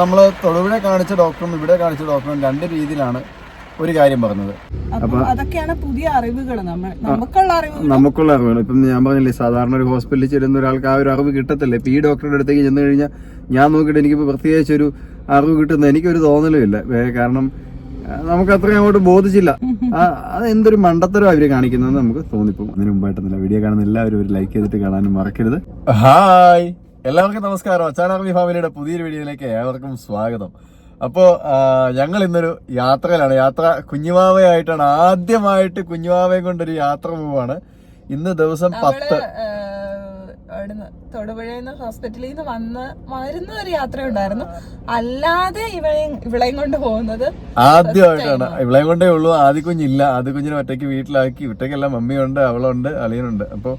നമ്മൾ തൊടുപുഴ കാണിച്ച ഡോക്ടറും ഇവിടെ കാണിച്ച ഡോക്ടറും രണ്ട് രീതിയിലാണ് ഒരു കാര്യം പറഞ്ഞത്. അപ്പൊ അതൊക്കെയാണ് പുതിയ അറിവുകൾ നമ്മൾ നമുക്കുള്ള അറിവ് നമുക്കുള്ള അറിവുകൾ ഇപ്പം ഞാൻ പറഞ്ഞില്ലേ സാധാരണ ഒരു ഹോസ്പിറ്റലിൽ ചെല്ലുന്ന ഒരാൾക്ക് ആ ഒരു അറിവ് കിട്ടത്തില്ല. ഇപ്പൊ ഈ ഡോക്ടറുടെ അടുത്തേക്ക് ചെന്ന് കഴിഞ്ഞാൽ ഞാൻ നോക്കിയിട്ട് എനിക്കിപ്പോൾ പ്രത്യേകിച്ച് ഒരു അറിവ് കിട്ടുന്ന എനിക്കൊരു തോന്നലുമില്ല കാരണം നമുക്ക് അത്രയും അങ്ങോട്ട് ബോധിച്ചില്ല. അത് എന്തൊരു മണ്ടത്തരം അവർ കാണിക്കുന്നതെന്ന് നമുക്ക് തോന്നിപ്പോ അതിന് മുമ്പായിട്ട് വീഡിയോ കാണുന്ന എല്ലാവരും ഒരു ലൈക്ക് ചെയ്തിട്ട് കാണാനും മറക്കരുത്. ഹായ് എല്ലാവർക്കും നമസ്കാരം. അച്ചാനാർമി ഫാമിലിയുടെ പുതിയൊരു വീഡിയോയിലേക്ക് ഏവർക്കും സ്വാഗതം. അപ്പോൾ ഞങ്ങൾ ഇന്നൊരു യാത്രയിലാണ്. യാത്ര കുഞ്ഞുമാവയായിട്ടാണ് ആദ്യമായിട്ട് കുഞ്ഞുമാവയെ കൊണ്ടൊരു യാത്ര പോവാണ്. ഇന്ന് ദിവസം പത്ത്. അവിടുന്ന് തൊടുപുഴയിൽ നിന്ന് ഹോസ്പിറ്റലിൽ നിന്ന് വന്ന് വരുന്ന ഒരു യാത്ര ഉണ്ടായിരുന്നു അല്ലാതെ ഇവളെയും ഇവളെയും കൊണ്ട് പോകുന്നത് ആദ്യമായിട്ടാണ്. ഇവളെയും കൊണ്ടേ ഉള്ളൂ. ആദ്യ കുഞ്ഞില്ല. ആദ്യ കുഞ്ഞിനെ ഒറ്റയ്ക്ക് വീട്ടിലാക്കി. ഒറ്റയ്ക്കല്ല മമ്മിയുണ്ട് അവളുണ്ട് അളിയനുണ്ട്. അപ്പോൾ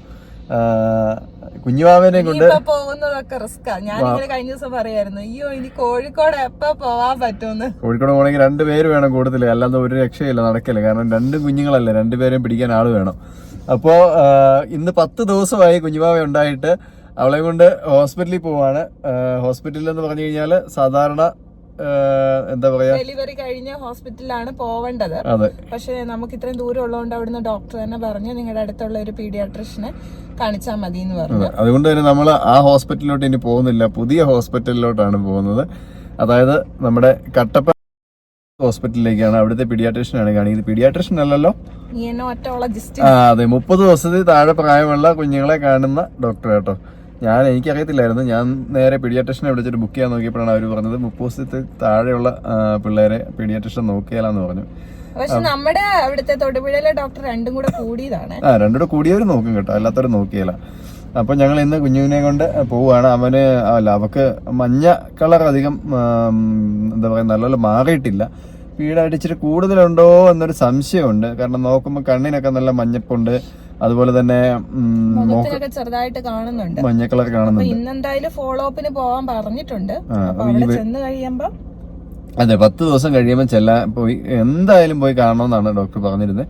കുഞ്ഞുമാവേനെയും കൊണ്ട് പോകുന്നതൊക്കെ റിസ്ക്കാ. ഇങ്ങനെ കഴിഞ്ഞ ദിവസം പറയായിരുന്നു അയ്യോ ഇനി കോഴിക്കോട് എപ്പോ പോവാൻ പറ്റുമെന്ന്? കോഴിക്കോട് പോകണമെങ്കിൽ രണ്ടുപേര് വേണം കൂടുതൽ അല്ലാതെ ഒരു രക്ഷയില്ല നടക്കില്ല. കാരണം രണ്ട് കുഞ്ഞുങ്ങളല്ലേ രണ്ടുപേരെയും പിടിക്കാൻ ആൾ വേണം. അപ്പോ ഇന്ന് പത്ത് ദിവസമായി കുഞ്ഞുമാവ ഉണ്ടായിട്ട് അവളെ കൊണ്ട് ഹോസ്പിറ്റലിൽ പോവാണ്. ഹോസ്പിറ്റലിൽ എന്ന് പറഞ്ഞു കഴിഞ്ഞാൽ സാധാരണ എന്താ പറയാ? ഡെലിവറി കഴിഞ്ഞ ഹോസ്പിറ്റലിലാണ് പോവേണ്ടത്. പക്ഷേ നമുക്ക് ഇത്രയും ദൂരം ഉള്ളതുകൊണ്ട് അവിടുന്ന് ഡോക്ടർ തന്നെ പറഞ്ഞു നിങ്ങളുടെ അടുത്തുള്ള ഒരു പീഡിയാട്രിഷനെ കാണിച്ചാൽ മതി എന്ന് പറഞ്ഞു. അതെ. അതുകൊണ്ട് തന്നെ നമ്മൾ ആ ഹോസ്പിറ്റലിലോട്ട് ഇനി പോകുന്നില്ല. പുതിയ ഹോസ്പിറ്റലിലോട്ടാണ് പോകുന്നത്. അതായത് നമ്മുടെ കട്ടപ്പ ഹോസ്പിറ്റലിലേക്കാണ് അവിടുത്തെ പീഡിയാട്രീഷ്യനാണ് കാണിക്കുന്നത്. പീഡിയാട്രീഷ്യൻ അല്ലല്ലോ? അതെ. മുപ്പത് ദിവസത്തിൽ താഴെ പ്രായമുള്ള കുഞ്ഞുങ്ങളെ കാണുന്ന ഡോക്ടർ കേട്ടോ. ഞാൻ എനിക്കറിയത്തില്ലായിരുന്നു. ഞാൻ നേരെ പീഡിയാട്രിഷനെ വിളിച്ചിട്ട് ബുക്ക് ചെയ്യാൻ നോക്കിയപ്പോഴാണ് അവർ പറഞ്ഞത് മുപ്പത് ദിവസത്തിൽ താഴെയുള്ള പിള്ളേരെ പീഡിയാട്രിഷൻ നോക്കിയാലാന്ന് പറഞ്ഞു. പക്ഷെ നമ്മുടെ അവിടുത്തെ തൊടുപുഴയിലെ ഡോക്ടർ രണ്ടും കൂടെ കൂടിയതാണ്. ആ രണ്ടുകൂടെ കൂടിയവർ നോക്കും കേട്ടോ. അല്ലാത്തവർ നോക്കിയല്ല അപ്പൊ ഞങ്ങൾ ഇന്ന് കുഞ്ഞുവിനെ കൊണ്ട് പോവുകയാണ്. അവന് അല്ല അവക്ക് മഞ്ഞ കളർ അധികം എന്താ പറയാ നല്ലപോലെ മാറിയിട്ടില്ല. പീഡ അടിച്ചിട്ട് കൂടുതലുണ്ടോ എന്നൊരു സംശയമുണ്ട്. കാരണം നോക്കുമ്പോൾ കണ്ണിനൊക്കെ നല്ല മഞ്ഞപ്പുണ്ട്. അതുപോലെ തന്നെ ചെറുതായിട്ട് കാണുന്നുണ്ട്. മഞ്ഞ കളർ കാണുന്നുണ്ട് ഇന്നെന്തായാലും ഫോളോ അപ്പിന് പോവാൻ പറഞ്ഞിട്ടുണ്ട്. ചെന്ന് കഴിയുമ്പോ അതെ പത്ത് ദിവസം കഴിയുമ്പോൾ ചെല്ലാൻ പോയി എന്തായാലും പോയി കാണണമെന്നാണ് ഡോക്ടർ പറഞ്ഞിരുന്നത്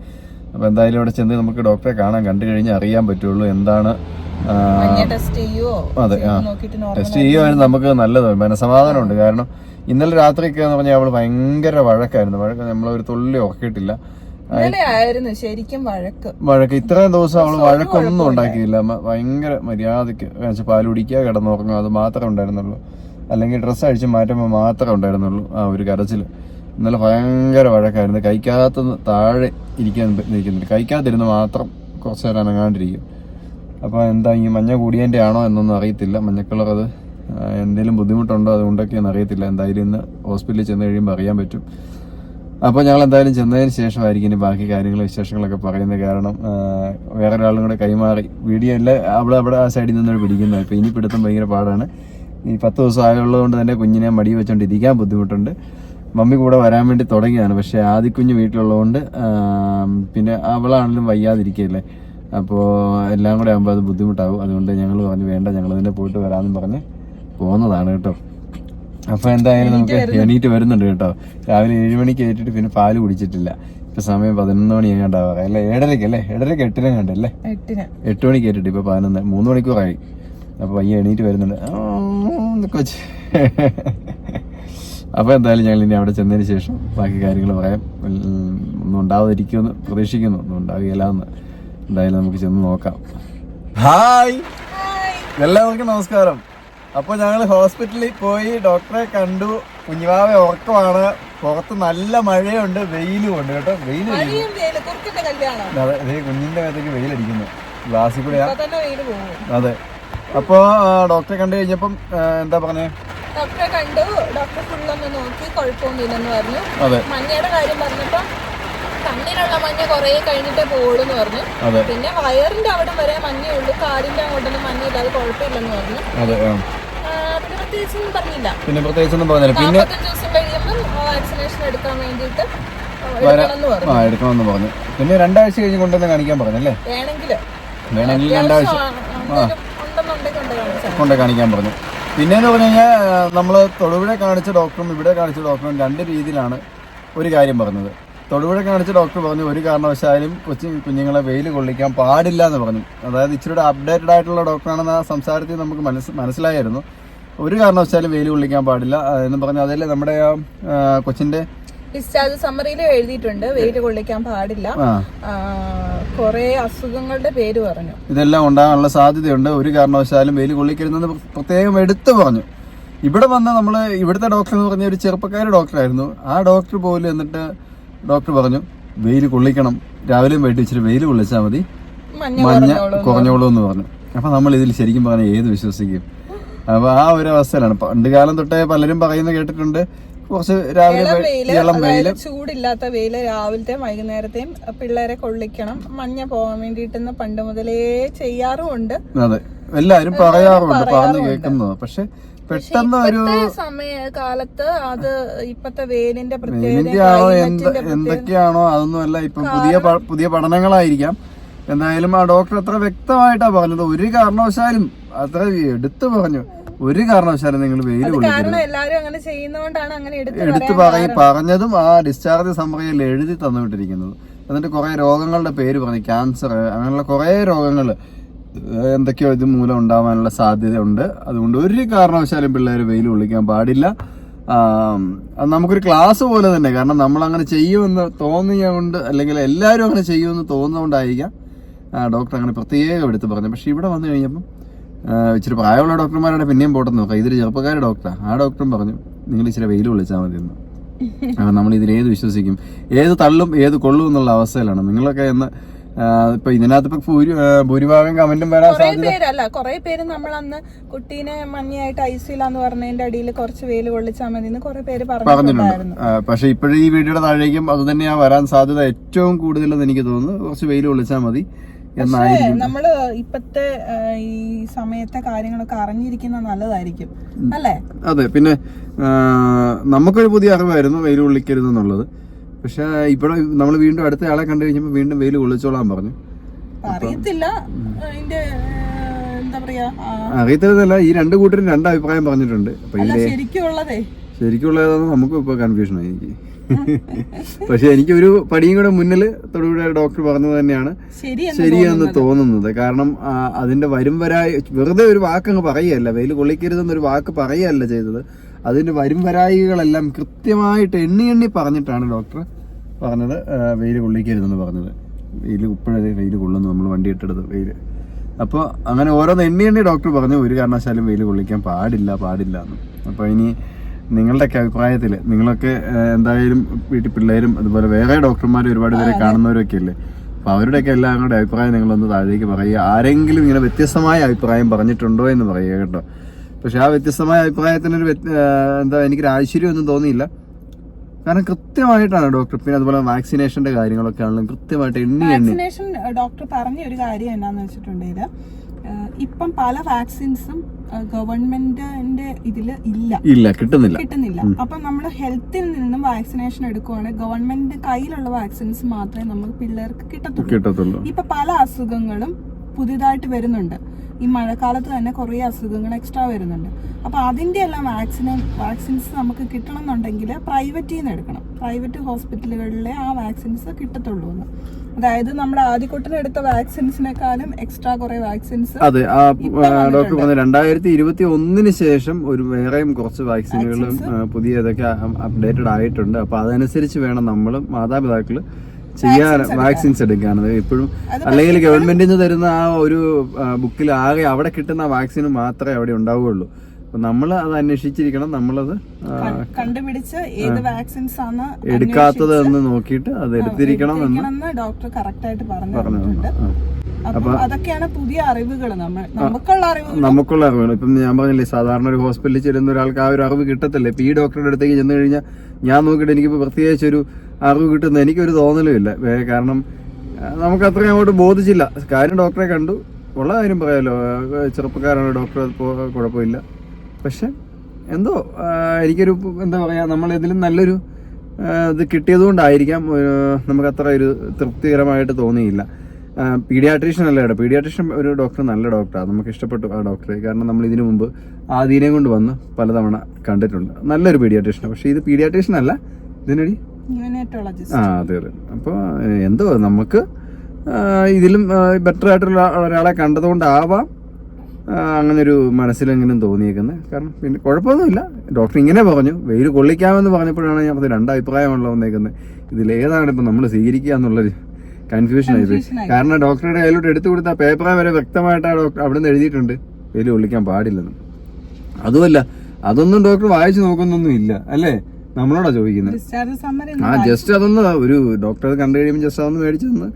അപ്പൊ എന്തായാലും ഇവിടെ ചെന്ന് നമുക്ക് ഡോക്ടറെ കാണാൻ കണ്ടു കഴിഞ്ഞാൽ അറിയാൻ പറ്റുള്ളൂ എന്താണ് അതെ, ആ. ടെസ്റ്റ് ചെയ്യുവാണെങ്കിൽ നമുക്ക് നല്ലത് മനസമാധാനമുണ്ട്. കാരണം ഇന്നലെ രാത്രിയൊക്കെ എന്ന് പറഞ്ഞാൽ അവൾ ഭയങ്കര വഴക്കായിരുന്നു. വഴക്ക് നമ്മളൊരു തുള്ളി ഉറക്കിയിട്ടില്ല. ആയിരുന്നു ശരിക്കും വഴക്ക്. വഴക്ക്. ഇത്രയും ദിവസം അവൾ വഴക്കൊന്നും ഉണ്ടാക്കിയില്ല. ഭയങ്കര മര്യാദയ്ക്ക് പാൽ കുടിക്കുക കിടന്നുറങ്ങുക അത് മാത്രമേ ഉണ്ടായിരുന്നുള്ളൂ. അല്ലെങ്കിൽ ഡ്രസ്സ് അഴിച്ച് മാറ്റുമ്പോൾ മാത്രമേ ഉണ്ടായിരുന്നുള്ളൂ ആ ഒരു കരച്ചിൽ. ഇന്നലെ ഭയങ്കര വഴക്കായിരുന്നു. കഴിക്കാത്ത താഴെ ഇരിക്കാൻ നിൽക്കുന്നുണ്ട് കഴിക്കാതിരുന്ന് മാത്രം കുറച്ച് നേരം അനങ്ങാണ്ടിരിക്കും. അപ്പോൾ എന്താ ഈ മഞ്ഞ കൂടിയതിന്റെ ആണോ എന്നൊന്നും അറിയത്തില്ല. മഞ്ഞക്കളർ അത് എന്തെങ്കിലും ബുദ്ധിമുട്ടുണ്ടോ അതുകൊണ്ടൊക്കെ അറിയത്തില്ല. എന്തായാലും ഇന്ന് ഹോസ്പിറ്റലിൽ ചെന്ന് കഴിയുമ്പോൾ അറിയാൻ പറ്റും. അപ്പോൾ ഞങ്ങൾ എന്തായാലും ചെന്നതിന് ശേഷമായിരിക്കും ഇനി ബാക്കി കാര്യങ്ങൾ വിശേഷങ്ങളൊക്കെ പറയുന്നത് കാരണം വേറെ ഒരാളും കൂടെ കൈമാറി. വീഡിയോ അല്ല അവിടെ അവിടെ ആ സൈഡിൽ നിന്നാണ് പിടിക്കുന്നത് ഇപ്പോൾ ഇനി പിടുത്തം ഭയങ്കര പാടാണ്. ഈ പത്ത് ദിവസം ആയുള്ളത് കൊണ്ട് തന്നെ കുഞ്ഞിനെ മടി വെച്ചുകൊണ്ട് ഇരിക്കാൻ ബുദ്ധിമുട്ടുണ്ട്. മമ്മി കൂടെ വരാൻ വേണ്ടി തുടങ്ങിയതാണ്. പക്ഷേ ആദ്യ കുഞ്ഞ് വീട്ടിലുള്ളതുകൊണ്ട് പിന്നെ അവളാണെങ്കിലും വയ്യാതിരിക്കുകയല്ലേ? അപ്പോൾ എല്ലാം കൂടെ ആകുമ്പോൾ അത് ബുദ്ധിമുട്ടാവും. അതുകൊണ്ട് ഞങ്ങൾ പറഞ്ഞു വേണ്ട ഞങ്ങൾ തന്നെ പോയിട്ട് വരാമെന്ന് പറഞ്ഞ് പോകുന്നതാണ് കേട്ടോ. അപ്പൊ എന്തായാലും നമുക്ക് എണീറ്റ് വരുന്നുണ്ട് കേട്ടോ. രാവിലെ ഏഴ് മണിക്ക് ഏറ്റിട്ട് പിന്നെ പാൽ കുടിച്ചിട്ടില്ല. ഇപ്പൊ സമയം പതിനൊന്ന് മണി എങ്ങാണ്ടാവാ അല്ലെ ഏഴരയ്ക്ക് അല്ലേ? ഏഴരയ്ക്ക് എട്ടിനും കണ്ടല്ലേ എട്ട് മണിക്ക് ഏറ്റിട്ട് ഇപ്പൊ പതിനൊന്ന് മൂന്ന് മണിക്കൂറായി. അപ്പൊ പയ്യ എണീറ്റ് വരുന്നുണ്ട്. കൊച്ച്. അപ്പൊ എന്തായാലും ഞങ്ങൾ ഇനി അവിടെ ചെന്നതിന് ശേഷം ബാക്കി കാര്യങ്ങൾ പറയാം. ഒന്നും ഉണ്ടാവാതിരിക്കുമെന്ന് പ്രതീക്ഷിക്കുന്നു. ഒന്നും ഉണ്ടാവുകയില്ല എന്ന് എന്തായാലും നമുക്ക് ചെന്ന് നോക്കാം. ഹായ്. എല്ലാവർക്കും നമസ്കാരം. അപ്പൊ ഞങ്ങൾ ഹോസ്പിറ്റലിൽ പോയി ഡോക്ടറെ കണ്ടു. കുഞ്ഞുവാവ ഉറക്കമാണ്. പുറത്ത് നല്ല മഴയുണ്ട് വെയിലും ഉണ്ട് കേട്ടോ. വെയിൽ അതെ ഇതേ കുഞ്ഞിന്റെ മേത്തേക്ക് വെയിലടിക്കുന്നു. ഗ്ലാസ്സിൽ കൂടെ അതെ. അപ്പോൾ ഡോക്ടറെ കണ്ടു കഴിഞ്ഞപ്പം എന്താ പറഞ്ഞേ? ഡോക്ടറെ കണ്ടു. ഡോക്ടർ ഫുള്ളൊന്ന് നോക്കി കുഴപ്പമൊന്നുമില്ലെന്ന് പറഞ്ഞു. മഞ്ഞയുടെ കാര്യം പറഞ്ഞപ്പോ കണ്ണിനുള്ള മഞ്ഞ കുറെ കഴിഞ്ഞിട്ടേ എന്ന് പറഞ്ഞു. പിന്നെ വയറിന്റെ അവിടെ വരെ മഞ്ഞേ ഉള്ളൂ. കാലിന്റെ അങ്ങോട്ടൊന്നും മഞ്ഞയില്ല അത് കുഴപ്പമില്ലെന്ന് പറഞ്ഞു. പിന്നെ പ്രത്യേകിച്ചൊന്നും പറഞ്ഞില്ല. പിന്നെ പ്രത്യേകിച്ചൊന്നും പറഞ്ഞില്ല. പിന്നെ ദിവസം കഴിയുമ്പോൾ വാക്സിനേഷൻ എടുക്കാൻ വേണ്ടിയിട്ട് എടുക്കണമെന്ന് പറഞ്ഞു. ആ എടുക്കണമെന്ന് പറഞ്ഞു. പിന്നെ രണ്ടാഴ്ച കഴിഞ്ഞ് കൊണ്ടുവന്ന് കാണിക്കാൻ പറഞ്ഞല്ലേ? വേണമെങ്കിൽ. രണ്ടാഴ്ച. കൊണ്ട് കാണിക്കാൻ പറഞ്ഞു. പിന്നെ എന്ന് പറഞ്ഞു കഴിഞ്ഞാൽ നമ്മൾ തൊടുപുഴ കാണിച്ച ഡോക്ടറും ഇവിടെ കാണിച്ച ഡോക്ടറും രണ്ട് രീതിയിലാണ് ഒരു കാര്യം പറഞ്ഞത്. തൊടുപുഴ കാണിച്ച ഡോക്ടർ പറഞ്ഞു ഒരു കാരണവശാലും കൊച്ചു കുഞ്ഞുങ്ങളെ വെയിൽ കൊള്ളിക്കാൻ പാടില്ല എന്ന് പറഞ്ഞു. അതായത് ഇച്ചിരി അപ്ഡേറ്റഡ് ആയിട്ടുള്ള ഡോക്ടറാണെന്ന് ആ സംസാരത്തിൽ നമുക്ക് മനസ്സ് മനസ്സിലായിരുന്നു. ഒരു കാരണവശാലും വെയിൽ കൊള്ളിക്കാൻ പാടില്ല എന്ന് പറഞ്ഞു അതല്ലേ നമ്മുടെ ആ, കൊച്ചിന്റെ ഡിസ്ചാർജ് സമ്മറിയിൽ എഴുതിയിട്ടുണ്ട്. വെയിൽ കൊള്ളിക്കാൻ പാടില്ല. കുറേ അസുഖങ്ങളുടെ പേര് പറഞ്ഞു. ഇതെല്ലാം ഉണ്ടാകാനുള്ള സാധ്യതയുണ്ട്. ഒരു കാരണവശാലും വെയിൽ കൊള്ളിക്കരുതെന്ന് പ്ര- പ്രത്യേകം എടുത്തു പറഞ്ഞു. ഇവിടെ വന്ന നമ്മൾ ഇവിടുത്തെ ഡോക്ടർ എന്ന് പറഞ്ഞ ഒരു ചെറുപ്പക്കാരി ഡോക്ടറായിരുന്നു. ആ ഡോക്ടർ പോലും എന്നിട്ട് ഡോക്ടർ പറഞ്ഞു വെയിൽ കൊള്ളിക്കണം. രാവിലെയും വൈകിട്ട് ഇച്ചിരി വെയിൽ കൊള്ളിച്ചാൽ മതി. മഞ്ഞ കുറഞ്ഞോളൂ എന്ന് പറഞ്ഞു. അപ്പൊ നമ്മൾ ഇതിൽ ശരിക്കും പറഞ്ഞാൽ ഏത് വിശ്വസിക്കും? അപ്പൊ ആ ഒരു അവസ്ഥയിലാണ്. പണ്ട് കാലം തൊട്ടേ പലരും പറയുന്നത് കേട്ടിട്ടുണ്ട്. കുറച്ച് രാവിലെ ഇളം വെയിൽ ചൂടില്ലാത്ത വെയിൽ രാവിലത്തെയും വൈകുന്നേരത്തെയും പിള്ളേരെ കൊള്ളിക്കണം. മഞ്ഞ പോകാൻ വേണ്ടിയിട്ടെന്ന് പണ്ട് മുതലേ ചെയ്യാറുമുണ്ട്. അതെ. എല്ലാരും പറയാറുണ്ട് പറഞ്ഞു കേൾക്കുന്നത്. പക്ഷെ പെട്ടെന്ന് ഒരു സമയ കാലത്ത് അത് ഇപ്പത്തെ വേലിന്റെ പ്രത്യേകത വെയിലിന്റെ ആണോ എന്ത് എന്തൊക്കെയാണോ അതൊന്നും അല്ല ഇപ്പൊ പുതിയ പുതിയ പഠനങ്ങളായിരിക്കാം. എന്തായാലും ആ ഡോക്ടർ അത്ര വ്യക്തമായിട്ടാ പറഞ്ഞത്. ഒരു കാരണവശാലും അത്ര എടുത്തു പറഞ്ഞു. ഒരു കാരണവശാലും നിങ്ങൾ വെയിൽ കൊള്ളിക്കരുത്. എടുത്തു പറയും പറഞ്ഞതും ആ ഡിസ്ചാർജ് സമ്മറിയിൽ എഴുതി തന്നുവിട്ടിരിക്കുന്നത് എന്നിട്ട് കുറെ രോഗങ്ങളുടെ പേര് പറഞ്ഞു. ക്യാൻസർ അങ്ങനെയുള്ള കുറെ രോഗങ്ങൾ. എന്തൊക്കെയോ ഇത് മൂലം ഉണ്ടാവാനുള്ള സാധ്യതയുണ്ട്. അതുകൊണ്ട് ഒരു കാരണവശാലും പിള്ളേർ വെയിൽ കൊള്ളിക്കാൻ പാടില്ല. നമുക്കൊരു ക്ലാസ് പോലെ തന്നെ. കാരണം നമ്മൾ അങ്ങനെ ചെയ്യുമെന്ന് തോന്നിയതുകൊണ്ട് അല്ലെങ്കിൽ എല്ലാവരും അങ്ങനെ ചെയ്യുമെന്ന് തോന്നുന്നതുകൊണ്ടായിരിക്കാം ഡോക്ടർ അങ്ങനെ പ്രത്യേകം എടുത്ത് പറഞ്ഞു പക്ഷേ ഇവിടെ വന്നു കഴിഞ്ഞപ്പം ഇച്ചിരി പ്രായമുള്ള ഡോക്ടർമാരുടെ പിന്നെയും പോട്ടെന്ന് നോക്കാം. ഇതൊരു ചെറുപ്പക്കാരുടെ ഡോക്ടറാണ് ആ ഡോക്ടറും പറഞ്ഞു നിങ്ങൾ ഇച്ചിരി വെയിൽ വിളിച്ചാൽ മതി എന്ന് അപ്പം നമ്മൾ ഇതിൽ ഏത് വിശ്വസിക്കും? ഏത് തള്ളും ഏത് കൊള്ളും എന്നുള്ള അവസ്ഥയിലാണ്. നിങ്ങളൊക്കെ എന്ന് ഇപ്പൊ ഇതിനകത്ത് ഇപ്പൊ ഭൂരിഭാഗം കമന്റും വരാൻ കുറെ സാധ്യത പേരല്ല കുറെ പേര് നമ്മൾ അന്ന് കുട്ടീനെ മഞ്ഞയായിട്ട് ഐസിലാന്ന് പറഞ്ഞതിന്റെ അടിയിൽ കുറച്ച് വെയിൽ കൊള്ളിച്ചാൽ മതി എന്ന് കുറെ പേര് പറഞ്ഞിട്ടുണ്ട്. പക്ഷെ ഇപ്പോഴും ഈ വീഡിയോയുടെ താഴേക്കും അത് തന്നെയാ വരാൻ സാധ്യത ഏറ്റവും കൂടുതലെന്ന് എനിക്ക് തോന്നുന്നു. കുറച്ച് വെയിൽ കൊള്ളിച്ചാൽ മതി നമ്മൾ ഇപ്പത്തെ ഈ സമയത്തെ കാര്യങ്ങളൊക്കെ അറിഞ്ഞിരിക്കുന്ന നല്ലതായിരിക്കും. അല്ലേ? അതെ പിന്നെ നമുക്കൊരു പുതിയ അറിവായിരുന്നു വെയിൽ കൊള്ളിക്കരുത് എന്നുള്ളത് പക്ഷെ ഇവിടെ നമ്മൾ വീണ്ടും അടുത്ത ആളെ കണ്ടു കഴിഞ്ഞപ്പോൾ വീണ്ടും വെയിൽ കൊള്ളിച്ചോളാൻ പറഞ്ഞു. അറിയത്തില്ല. അതിന്റെ എന്താ പറയാ ആ, ഈ രണ്ട് കൂട്ടരും രണ്ട് അഭിപ്രായം പറഞ്ഞിട്ടുണ്ട്. അപ്പൊ അല്ല ഇതിലെ ശരിക്കും നമുക്ക് ശരിക്കുള്ളതാണെന്ന് നമുക്കും ഇപ്പൊ കൺഫ്യൂഷനായി എനിക്ക് പക്ഷെ എനിക്ക് ഒരു പടിയും കൂടെ മുന്നിൽ തൊടുപുഴ ഡോക്ടർ പറഞ്ഞത് തന്നെയാണ്. ശരിയെന്ന് തോന്നുന്നത്. കാരണം അതിന്റെ വരും വരായി വെറുതെ ഒരു വാക്ക് അങ്ങ് പറയല്ല വെയിൽ കൊള്ളിക്കരുതെന്നൊരു വാക്ക് പറയുകയല്ല ചെയ്തത്. അതിന്റെ വരും വരായികളെല്ലാം കൃത്യമായിട്ട് എണ്ണി എണ്ണി പറഞ്ഞിട്ടാണ് ഡോക്ടർ പറഞ്ഞത് വെയിൽ കൊള്ളിക്കരുതെന്ന് പറഞ്ഞത്. വെയിൽ ഉപ്പഴേ വെയിൽ കൊള്ളുന്നു നമ്മൾ വണ്ടി ഇട്ടെടുത്ത് വെയിൽ. അപ്പോൾ അങ്ങനെ ഓരോന്ന് എണ്ണി എണ്ണി ഡോക്ടർ പറഞ്ഞു ഒരു കാരണവശാലും വെയിൽ കൊള്ളിക്കാൻ പാടില്ല പാടില്ല എന്ന്. അപ്പോൾ ഇനി നിങ്ങളുടെയൊക്കെ അഭിപ്രായത്തിൽ നിങ്ങളൊക്കെ എന്തായാലും വീട്ടിൽ പിള്ളേരും അതുപോലെ വേറെ ഡോക്ടർമാർ ഒരുപാട് പേരെ കാണുന്നവരൊക്കെ അല്ലേ അപ്പോൾ അവരുടെയൊക്കെ എല്ലാവരുടെ അഭിപ്രായം നിങ്ങളൊന്ന് താഴേക്ക് പറയുക. ആരെങ്കിലും ഇങ്ങനെ വ്യത്യസ്തമായ അഭിപ്രായം പറഞ്ഞിട്ടുണ്ടോ എന്ന് പറയുക കേട്ടോ. പക്ഷെ ആ വ്യത്യസ്തമായ അഭിപ്രായത്തിനൊരു എന്താ എനിക്കൊരു ആശ്ചര്യമൊന്നും തോന്നിയില്ല. കാരണം കൃത്യമായിട്ടാണ് ഡോക്ടർ പിന്നെ അതുപോലെ വാക്സിനേഷന്റെ കാര്യങ്ങളൊക്കെ ആണെങ്കിലും കൃത്യമായിട്ട് എണ്ണി എണ്ണി വാക്സിനേഷൻ ഡോക്ടർ പറഞ്ഞ ഒരു കാര്യം എന്നാന്ന് വെച്ചിട്ടുണ്ടെങ്കിൽ ഇപ്പം പല വാക്സിൻസും ഗവൺമെന്റിന്റെ ഇതിൽ ഇല്ല. ഇല്ല കിട്ടുന്നില്ല. കിട്ടുന്നില്ല. അപ്പൊ നമ്മൾ ഹെൽത്തിൽ നിന്നും വാക്സിനേഷൻ എടുക്കുവാണെങ്കിൽ ഗവൺമെന്റ് കയ്യിലുള്ള വാക്സിൻസ് മാത്രമേ നമുക്ക് പിള്ളേർക്ക് കിട്ടത്തുള്ളൂ. കിട്ടത്തുള്ളൂ. ഇപ്പൊ പല അസുഖങ്ങളും പുതിയതായിട്ട് വരുന്നുണ്ട്. ഈ മഴക്കാലത്ത് തന്നെ കുറേ അസുഖങ്ങൾ എക്സ്ട്രാ വരുന്നുണ്ട്. അപ്പോൾ അതിന്റെ എല്ലാം വാക്സിന് വാക്സിൻസ് നമുക്ക് കിട്ടണം എന്നുണ്ടെങ്കിൽ പ്രൈവറ്റിൽ നിന്ന് എടുക്കണം. പ്രൈവറ്റ് ഹോസ്പിറ്റലുകളിലെ ആ വാക്സിൻസ് കിട്ടത്തുള്ളൂ എന്ന്. അതായത് നമ്മൾ ആദ്യക്കൂട്ടിന് എടുത്ത വാക്സിൻസിനെക്കാളും എക്സ്ട്രാ കുറെ വാക്സിൻസ് അതെ ആ ഡോക്ടർ പറഞ്ഞു രണ്ടായിരത്തി ഇരുപത്തി ഒന്നിന് ശേഷം ഒരു വേറെയും കുറച്ച് വാക്സിനുകളും പുതിയതൊക്കെ പുതിയ ഇതൊക്കെ അപ്ഡേറ്റഡ് ആയിട്ടുണ്ട്. അപ്പോൾ അതനുസരിച്ച് വേണം നമ്മളും മാതാപിതാക്കൾ ചെയ്യാൻ വാക്സിൻസ് എടുക്കാനത് എപ്പോഴും അല്ലെങ്കിൽ ഗവൺമെന്റിൽ നിന്ന് തരുന്ന ആ ഒരു ബുക്കിൽ ആകെ അവിടെ കിട്ടുന്ന വാക്സിന് മാത്രമേ അവിടെ ഉണ്ടാവുകയുള്ളൂ. നമ്മൾ അത് അന്വേഷിച്ചിരിക്കണം. നമ്മളത് കണ്ടുപിടിച്ച് ഏത് വാക്സിൻസ് ആണ് എടുക്കാത്തത് എന്ന് നോക്കിയിട്ട് അത് എടുത്തിരിക്കണം എന്ന് ഡോക്ടർ കറക്റ്റ് ആയിട്ട് പറഞ്ഞു പറഞ്ഞു അപ്പൊ അതൊക്കെയാണ് പുതിയ അറിവുകൾ നമ്മൾ നമുക്കുള്ള അറിവുകൾ. നമുക്കുള്ള അറിവുകൾ. ഇപ്പം ഞാൻ പറഞ്ഞില്ലേ സാധാരണ ഒരു ഹോസ്പിറ്റലിൽ ചെല്ലുന്ന ഒരാൾക്ക് ആ ഒരു അറിവ് കിട്ടത്തില്ല. ഇപ്പൊ ഈ ഡോക്ടറുടെ അടുത്തേക്ക് ചെന്ന് കഴിഞ്ഞാൽ ഞാൻ നോക്കിയിട്ട് എനിക്കിപ്പോ പ്രത്യേകിച്ച് ഒരു അറിവ് കിട്ടുന്നത് എനിക്കൊരു തോന്നലുമില്ല കാരണം നമുക്ക് അത്രയും അങ്ങോട്ട് ബോധിച്ചില്ല. കാര്യം ഡോക്ടറെ കണ്ടു. ഉള്ള കാര്യം പറയാമല്ലോ ചെറുപ്പക്കാരാണ് ഡോക്ടർ കുഴപ്പമില്ല. പക്ഷെ എന്തോ എനിക്കൊരു എന്താ പറയുക നമ്മൾ ഇതിലും നല്ലൊരു ഇത് കിട്ടിയതുകൊണ്ടായിരിക്കാം കൊണ്ടായിരിക്കാം നമുക്ക് അത്ര ഒരു തൃപ്തികരമായിട്ട് തോന്നിയില്ല. പീഡിയാട്രീഷ്യൻ അല്ല കേട്ടോ. പീഡിയാട്രീഷ്യൻ ഒരു ഡോക്ടർ നല്ല ഡോക്ടറാണ് നമുക്ക് ഇഷ്ടപ്പെട്ടു ആ ഡോക്ടറെ. കാരണം നമ്മൾ ഇതിനു മുമ്പ് ആദീനെ കൊണ്ട് വന്ന് പലതവണ കണ്ടിട്ടുണ്ട്. നല്ലൊരു പീഡിയാട്രീഷ്യൻ പക്ഷേ ഇത് പീഡിയാട്രീഷ്യൻ അല്ല. ന്യൂനറ്റോളജിസ്റ്റ് ആ അതെ അതെ. അപ്പോൾ എന്തോ നമുക്ക് ഇതിലും ബെറ്റർ ആയിട്ടുള്ള ഒരാളെ കണ്ടതുകൊണ്ടാവാം അങ്ങനൊരു അങ്ങനെ ഒരു മനസ്സിലെങ്കിലും തോന്നിയേക്കുന്നത് കാരണം പിന്നെ കുഴപ്പമൊന്നുമില്ല. ഡോക്ടർ ഇങ്ങനെ പറഞ്ഞു. വെയിൽ കൊള്ളിക്കാമെന്ന് പറഞ്ഞപ്പോഴാണ് ഞാൻ പറഞ്ഞത് രണ്ട് അഭിപ്രായമാണല്ലോ വന്നേക്കുന്നത് ഇതിലേതാണ് ഇപ്പം നമ്മൾ സ്വീകരിക്കുക എന്നുള്ളൊരു കൺഫ്യൂഷൻ ആയിപ്പോയി കാരണം ഡോക്ടറുടെ കയ്യിലോട്ട് എടുത്തു കൊടുത്ത പേപ്പറെ വരെ വ്യക്തമായിട്ട് ഡോക്ടർ അവിടെ നിന്ന് എഴുതിയിട്ടുണ്ട്. വെയിൽ കൊള്ളിക്കാൻ പാടില്ലെന്ന്. അതുമല്ല അതൊന്നും ഡോക്ടർ വായിച്ചു നോക്കുന്നൊന്നും ഇല്ല അല്ലേ? നമ്മളോടാ ചോദിക്കുന്നത് ആ ജസ്റ്റ് അതൊന്ന് ഒരു ഡോക്ടർ കണ്ടു കഴിയുമ്പോൾ ജസ്റ്റ് അതൊന്ന് മേടിച്ചു ഒന്ന്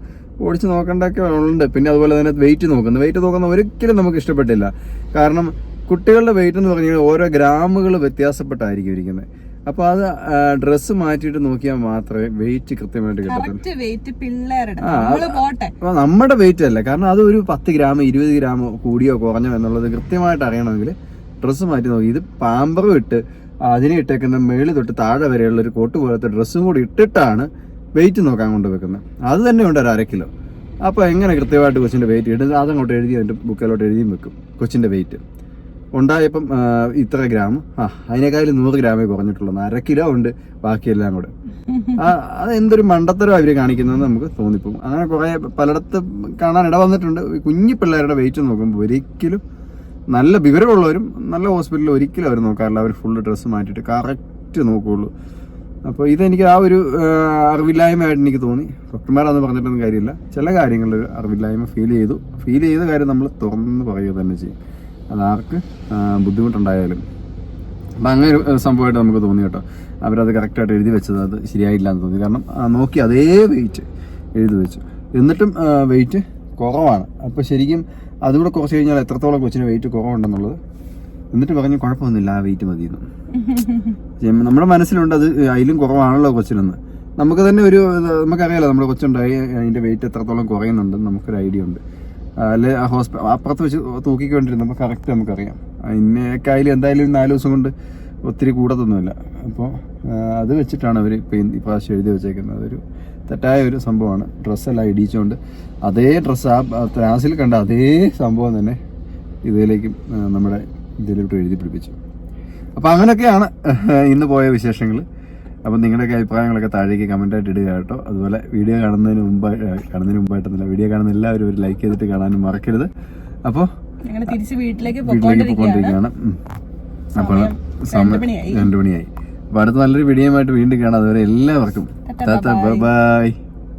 ഓടിച്ച് നോക്കേണ്ടതൊക്കെ ഉണ്ട്. പിന്നെ അതുപോലെ തന്നെ വെയിറ്റ് നോക്കുന്നത് വെയിറ്റ് നോക്കുന്ന ഒരിക്കലും നമുക്ക് ഇഷ്ടപ്പെട്ടില്ല. കാരണം കുട്ടികളുടെ വെയിറ്റ് എന്ന് പറഞ്ഞു കഴിഞ്ഞാൽ ഓരോ ഗ്രാമുകൾ വ്യത്യാസപ്പെട്ടായിരിക്കും ഇരിക്കുന്നത് അപ്പൊ അത് ഡ്രസ്സ് മാറ്റിയിട്ട് നോക്കിയാൽ മാത്രമേ വെയിറ്റ് കൃത്യമായിട്ട് കിട്ടത്തുള്ളൂ. നമ്മുടെ വെയിറ്റ് അല്ല. കാരണം അത് ഒരു പത്ത് ഗ്രാം ഇരുപത് ഗ്രാം കൂടിയോ കുറഞ്ഞോ എന്നുള്ളത് കൃത്യമായിട്ട് അറിയണമെങ്കിൽ ഡ്രസ്സ് മാറ്റി നോക്കി. ഇത് പാമ്പറും ഇട്ട് അതിനെ ഇട്ടേക്കുന്ന മേളിൽ തൊട്ട് താഴെ വരെയുള്ള ഒരു കോട്ട് പോലത്തെ ഡ്രസ്സും കൂടി ഇട്ടിട്ടാണ് വെയിറ്റ് നോക്കാൻ കൊണ്ടുവെക്കുന്നത്. അത് തന്നെ ഉണ്ട് ഒരു അര കിലോ. അപ്പോൾ എങ്ങനെ കൃത്യമായിട്ട് കൊച്ചിന്റെ വെയിറ്റ് ഇടുന്നത് അതങ്ങോട്ട് എഴുതി അതിന്റെ ബുക്കിലോട്ട് എഴുതിയും വെക്കും കൊച്ചിന്റെ വെയിറ്റ് ഉണ്ടായപ്പം ഇത്ര ഗ്രാം. ആ അതിനേക്കാളും നൂറ് ഗ്രാമേ കുറഞ്ഞിട്ടുള്ളൂ. അര കിലോ ഉണ്ട് ബാക്കിയെല്ലാം കൂടെ. അത് എന്തൊരു മണ്ടത്തരം അവർ കാണിക്കുന്നതെന്ന് നമുക്ക് തോന്നിപ്പോകും. അങ്ങനെ കുറേ പലയിടത്ത് കാണാൻ ഇട വന്നിട്ടുണ്ട് കുഞ്ഞു പിള്ളേരുടെ വെയിറ്റ് നോക്കുമ്പോൾ ഒരിക്കലും നല്ല വിവരമുള്ളവരും നല്ല ഹോസ്പിറ്റലിൽ ഒരിക്കലും അവർ നോക്കാറില്ല. അവർ ഫുള്ള് ഡ്രസ്സ് മാറ്റിയിട്ട് കറക്റ്റ് നോക്കുകയുള്ളൂ അപ്പോൾ ഇതെനിക്ക് ആ ഒരു അറിവില്ലായ്മയായിട്ട് എനിക്ക് തോന്നി. ഡോക്ടർമാരാന്ന് പറഞ്ഞിട്ടൊന്നും കാര്യമില്ല. ചില കാര്യങ്ങളിൽ അറിവില്ലായ്മ ഫീൽ ചെയ്തു. ഫീൽ ചെയ്ത കാര്യം നമ്മൾ തുറന്ന് പറയുക തന്നെ ചെയ്യും. അതാർക്ക് ബുദ്ധിമുട്ടുണ്ടായാലും. അപ്പം അങ്ങനെ ഒരു സംഭവമായിട്ട് നമുക്ക് തോന്നി കേട്ടോ. അവരത് കറക്റ്റായിട്ട് എഴുതി വെച്ചത് അത് ശരിയായില്ല എന്ന് തോന്നി. കാരണം നോക്കി അതേ വെയിറ്റ് എഴുതി വെച്ചു. എന്നിട്ടും വെയിറ്റ് കുറവാണ്. അപ്പോൾ ശരിക്കും അതുകൂടെ കുറച്ച് കഴിഞ്ഞാൽ എത്രത്തോളം കൊച്ചിന് വെയിറ്റ് കുറവുണ്ടെന്നുള്ളത്. എന്നിട്ട് പറഞ്ഞു കുഴപ്പമൊന്നുമില്ല ആ വെയിറ്റ് മതിയെന്ന്. ശരിക്കും നമ്മുടെ മനസ്സിലുണ്ട് അത് അതിലും കുറവാണല്ലോ കൊച്ചിനെന്ന് നമുക്ക് തന്നെ ഒരു നമുക്കറിയാലോ നമ്മുടെ കൊച്ചുണ്ടായി അതിന്റെ വെയിറ്റ് എത്രത്തോളം കുറയുന്നുണ്ടെന്ന് നമുക്കൊരു ഐഡിയ ഉണ്ട്. അല്ലെ ആ ഹോസ്പിറ്റൽ അപ്പുറത്ത് വെച്ച് തൂക്കിക്കൊണ്ടിരുന്നപ്പോൾ കറക്റ്റ് നമുക്കറിയാം. ഇന്നേക്കായാലും എന്തായാലും ഒരു നാല് ദിവസം കൊണ്ട് ഒത്തിരി കൂടത്തൊന്നുമില്ല. അപ്പോൾ അത് വെച്ചിട്ടാണ് അവർ ഇപ്പം ഇപ്രാവശ്യം എഴുതി വെച്ചേക്കുന്നത്. അതൊരു തെറ്റായ ഒരു സംഭവമാണ്. ഡ്രസ്സെല്ലാം ഇടിച്ചുകൊണ്ട് അതേ ഡ്രസ്സ് ആ ത്രാസിൽ കണ്ട അതേ സംഭവം തന്നെ ഇതിലേക്കും നമ്മുടെ ഇതിലോട്ട് എഴുതി പിടിപ്പിച്ചു. അപ്പോൾ അങ്ങനെയൊക്കെയാണ് ഇന്ന് പോയ വിശേഷങ്ങൾ. അപ്പം നിങ്ങളുടെയൊക്കെ അഭിപ്രായങ്ങളൊക്കെ താഴേക്ക് കമന്റായിട്ട് ഇടുക കേട്ടോ. അതുപോലെ വീഡിയോ കാണുന്നതിന് മുമ്പ് കാണുന്നതിന് മുമ്പായിട്ടൊന്നുമില്ല വീഡിയോ കാണുന്ന എല്ലാവരും ഒരു ലൈക്ക് ചെയ്തിട്ട് കാണാനും മറക്കരുത്. അപ്പോൾ തിരിച്ച് വീട്ടിലേക്ക് പോയിക്കൊണ്ടിരിക്കുകയാണ്. അപ്പോൾ സമയം രണ്ട് മണിയായി. രണ്ടു മണിയായി. അപ്പോൾ അടുത്ത നല്ലൊരു വീഡിയോയുമായിട്ട് വീണ്ടും കാണാം. അതുവരെ എല്ലാവർക്കും Tata, Tata bye-bye.